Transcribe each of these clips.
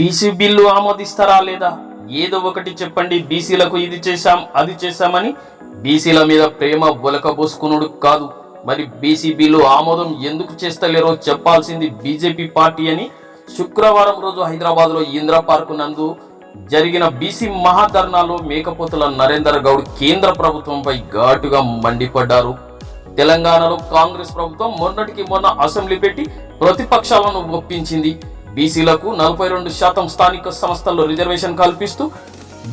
BC bill ఆమోదిస్తారా లేదా? ఏదో ఒకటి చెప్పండి. బీసీలకు ఇది చేశాం అది చేశామని బీసీల మీద ప్రేమ ఒలకబోసుకునుడు కాదు. మరి బీసీ బిల్లు ఆమోదం ఎందుకు చేస్తలేరో చెప్పాల్సింది బీజేపీ పార్టీ అని శుక్రవారం రోజు హైదరాబాద్లో ఇందిరా పార్క్ నందు జరిగిన బీసీ మహాధర్నాలో మేకపోతుల నరేందర్ గౌడ్ కేంద్ర ప్రభుత్వంపై ఘాటుగా మండిపడ్డారు. తెలంగాణలో కాంగ్రెస్ ప్రభుత్వం మొన్నటికి మొన్న అసెంబ్లీ పెట్టి ప్రతిపక్షాలను ఒప్పించింది. బీసీలకు నలభై రెండు శాతం స్థానిక సంస్థల్లో రిజర్వేషన్ కల్పిస్తూ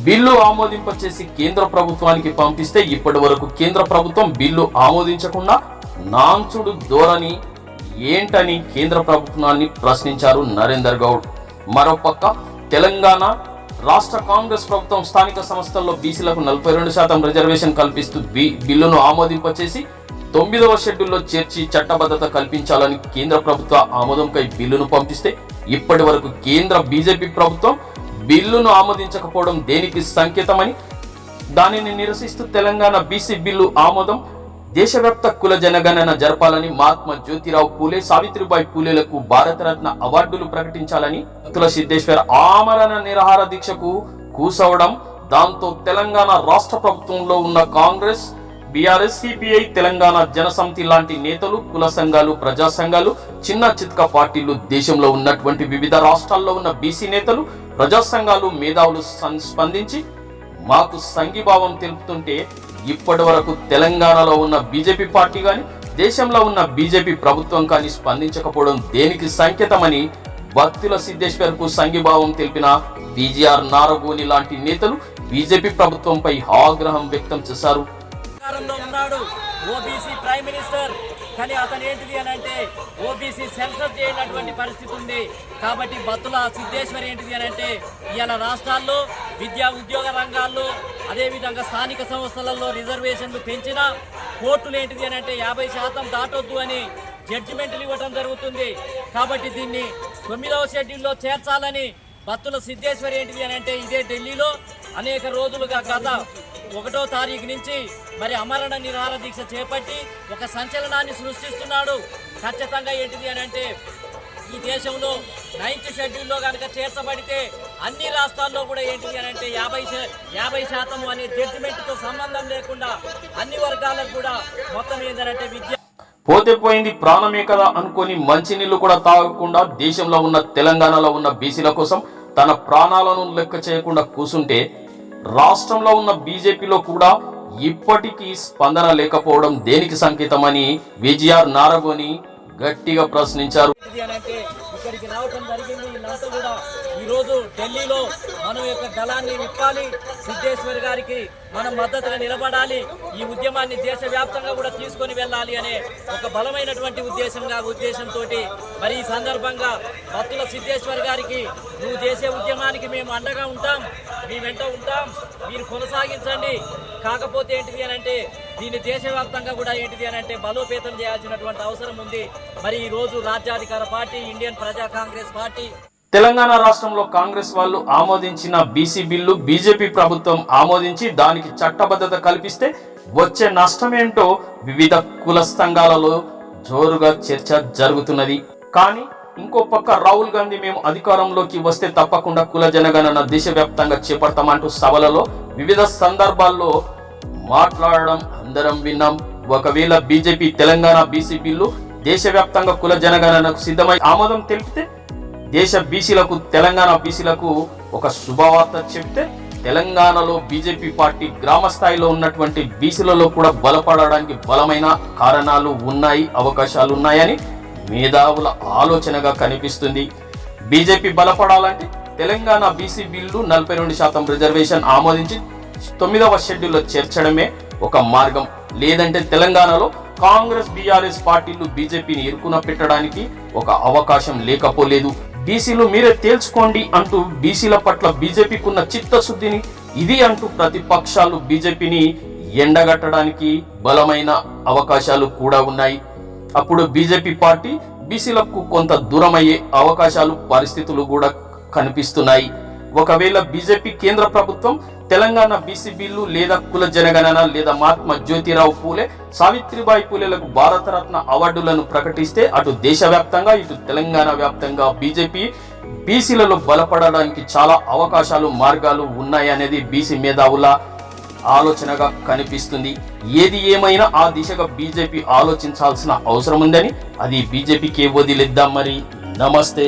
బిల్లు ఆమోదింపచేసి కేంద్ర ప్రభుత్వానికి పంపిస్తే ఇప్పటి వరకు కేంద్ర ప్రభుత్వం బిల్లు ఆమోదించకుండా నాంచుడు ధోరణి ఏంటని కేంద్ర ప్రభుత్వాన్ని ప్రశ్నించారు నరేందర్ గౌడ్. మరోపక్క తెలంగాణ రాష్ట్ర కాంగ్రెస్ ప్రభుత్వం స్థానిక సంస్థల్లో బీసీలకు నలభై రెండు శాతం రిజర్వేషన్ కల్పిస్తూ బి బిల్లును ఆమోదింపచేసి తొమ్మిదవ షెడ్యూల్లో చేర్చి చట్టబద్ధత కల్పించాలని కేంద్ర ప్రభుత్వ ఆమోదంపై బిల్లును పంపిస్తే ఇప్పటి వరకు కేంద్ర బీజేపీ ప్రభుత్వం బిల్లును ఆమోదించకపోవడం దేనికి సంకేతమని? దానిని నిరసిస్తూ తెలంగాణ బీసీ బిల్లు ఆమోదం. దేశవ్యాప్త కుల జనగణన జరపాలని మహాత్మా జ్యోతిరావు పూలే సావిత్రిబాయి పూలేలకు భారతరత్న అవార్డులు ప్రకటించాలని భక్తుల సిద్ధేశ్వర ఆమరణ నిరాహార దీక్షకు కూసవడం. దాంతో తెలంగాణ రాష్ట్ర ప్రభుత్వంలో ఉన్న కాంగ్రెస్ బీఆర్ఎస్ సిపిఐ తెలంగాణ జనసమితి లాంటి నేతలు కుల సంఘాలు ప్రజా సంఘాలు చిన్న చిత్క పార్టీలు దేశంలో ఉన్నటువంటి వివిధ రాష్ట్రాల్లో ఉన్న బీసీ నేతలు ప్రజా సంఘాలు మేధావులు స్పందించి మాకు సంఘీభావం తెలుపుతుంటే ఇప్పటి వరకు తెలంగాణలో ఉన్న బీజేపీ పార్టీ కానీ దేశంలో ఉన్న బీజేపీ ప్రభుత్వం కానీ స్పందించకపోవడం దేనికి సంకేతమని భక్తుల సిద్ధేశ్వర్కు సంఘీభావం తెలిపిన బీజీఆర్ నారగోని లాంటి నేతలు బీజేపీ ప్రభుత్వంపై ఆగ్రహం వ్యక్తం చేశారు. అధికారంలో ఉన్నాడు ఓబీసీ ప్రైమ్ మినిస్టర్ కానీ అతను ఏంటిది అని అంటే ఓబీసీ సెన్సర్ చేయనటువంటి పరిస్థితి ఉంది. కాబట్టి బతుల సిద్ధేశ్వరి ఏంటిది అని అంటే ఇవాళ రాష్ట్రాల్లో విద్యా ఉద్యోగ రంగాల్లో అదేవిధంగా స్థానిక సంస్థలలో రిజర్వేషన్లు పెంచిన కోర్టులు ఏంటిది అని అంటే యాభై శాతం దాటొద్దు అని జడ్జిమెంట్లు ఇవ్వడం జరుగుతుంది. కాబట్టి దీన్ని తొమ్మిదవ షెడ్యూల్లో చేర్చాలని బత్తుల సిద్ధేశ్వరి ఏంటిది అని అంటే ఇదే ఢిల్లీలో అనేక రోజులుగా గత ఒకటో తారీఖు నుంచి మరి అమరణ నిరాహార దీక్ష చేపట్టి ఒక సంచలనాన్ని సృష్టిస్తున్నాడు. ఖచ్చితంగా ఏంటిది అని అంటే ఈ దేశంలో నైన్త్ షెడ్యూల్లో కనుక చేర్చబడితే అన్ని రాష్ట్రాల్లో కూడా ఏంటిది అని అంటే యాభై యాభై శాతం అనే జడ్జిమెంట్తో సంబంధం లేకుండా అన్ని వర్గాలకు కూడా మొత్తం ఏంటంటే విద్య పోతే పోయింది ప్రాణమే కదా అనుకొని మంచినీళ్ళు కూడా తాగకుండా దేశంలో ఉన్న తెలంగాణలో ఉన్న బీసీల కోసం తన ప్రాణాలను లెక్క చేయకుండా కూసుంటే రాష్ట్రంలో ఉన్న బీజేపీలో కూడా ఇప్పటికీ స్పందన లేకపోవడం దేనికి సంకేతమని విజిఆర్ నారగోని గట్టిగా ప్రశ్నించారు. ఇక్కడికి జరిగింది. కూడా ఈరోజు రోజు ఢిల్లీలో మనం యొక్క దళాన్ని విప్పాలి. సిద్ధేశ్వర్ గారికి మనం మద్దతుగా నిలబడాలి. ఈ ఉద్యమాన్ని దేశవ్యాప్తంగా కూడా తీసుకొని వెళ్ళాలి అనే ఒక బలమైనటువంటి ఉద్దేశంగా ఉద్దేశంతో మరి ఈ సందర్భంగా భక్తుల సిద్ధేశ్వర్ గారికి నువ్వు చేసే ఉద్యమానికి మేము అండగా ఉంటాం మీ వెంట ఉంటాం. మీరు కొనసాగించండి. కాకపోతే ఏంటిది అని అంటే దీన్ని దేశవ్యాప్తంగా కూడా ఏంటిది అని అంటే బలోపేతం చేయాల్సినటువంటి అవసరం ఉంది. మరి ఈ రోజు రాజ్యాధికార పార్టీ ఇండియన్ ప్రజా కాంగ్రెస్ పార్టీ తెలంగాణ రాష్ట్రంలో కాంగ్రెస్ వాళ్ళు ఆమోదించిన బీసీ బిల్లు బీజేపీ ప్రభుత్వం ఆమోదించి దానికి చట్టబద్ధత కల్పిస్తే వచ్చే నష్టమేంటో వివిధ కుల సంఘాలలో జోరుగా చర్చ జరుగుతున్నది. కానీ ఇంకో పక్క రాహుల్ గాంధీ మేము అధికారంలోకి వస్తే తప్పకుండా కుల జనగణన దేశవ్యాప్తంగా చేపడతామంటూ సభలలో వివిధ సందర్భాల్లో మాట్లాడడం అందరం విన్నాం. ఒకవేళ బీజేపీ తెలంగాణ బీసీ బిల్లు దేశవ్యాప్తంగా కుల జనగణనకు సిద్ధమై ఆమోదం తెలిపితే దేశ బీసీలకు తెలంగాణ బీసీలకు ఒక శుభవార్త చెప్తే తెలంగాణలో బీజేపీ పార్టీ గ్రామ స్థాయిలో ఉన్నటువంటి బీసీలలో కూడా బలపడడానికి బలమైన కారణాలు ఉన్నాయి అవకాశాలు ఉన్నాయని మేధావుల ఆలోచనగా కనిపిస్తుంది. బీజేపీ బలపడాలంటే తెలంగాణ బీసీ బిల్లు నలభై రెండు శాతం రిజర్వేషన్ ఆమోదించి తొమ్మిదవ షెడ్యూల్లో చేర్చడమే ఒక మార్గం. లేదంటే తెలంగాణలో కాంగ్రెస్ బీఆర్ఎస్ పార్టీలు బీజేపీని ఇరుకున పెట్టడానికి ఒక అవకాశం లేకపోలేదు. బీసీలు మీరే తేల్చుకోండి అంటూ బీసీల పట్ల బీజేపీకున్న చిత్తశుద్ధిని ఇది అంటూ ప్రతిపక్షాలు బీజేపీని ఎండగట్టడానికి బలమైన అవకాశాలు కూడా ఉన్నాయి. అప్పుడు బీజేపీ పార్టీ బీసీలకు కొంత దూరమయ్యే అవకాశాలు పరిస్థితులు కూడా కనిపిస్తున్నాయి. ఒకవేళ బీజేపీ కేంద్ర ప్రభుత్వం తెలంగాణ బీసీ బిల్లు లేదా కుల జనగణన లేదా మహాత్మా జ్యోతిరావు పూలే సావిత్రిబాయి పూలేలకు భారతరత్న అవార్డులను ప్రకటిస్తే అటు దేశవ్యాప్తంగా ఇటు తెలంగాణ వ్యాప్తంగా బీజేపీ బీసీలలో బలపడడానికి చాలా అవకాశాలు మార్గాలు ఉన్నాయనేది బీసీ మేధావుల ఆలోచనగా కనిపిస్తుంది. ఏది ఏమైనా ఆ దిశగా బీజేపీ ఆలోచించాల్సిన అవసరం ఉందని అది బీజేపీకి వదిలేద్దాం మరి. నమస్తే.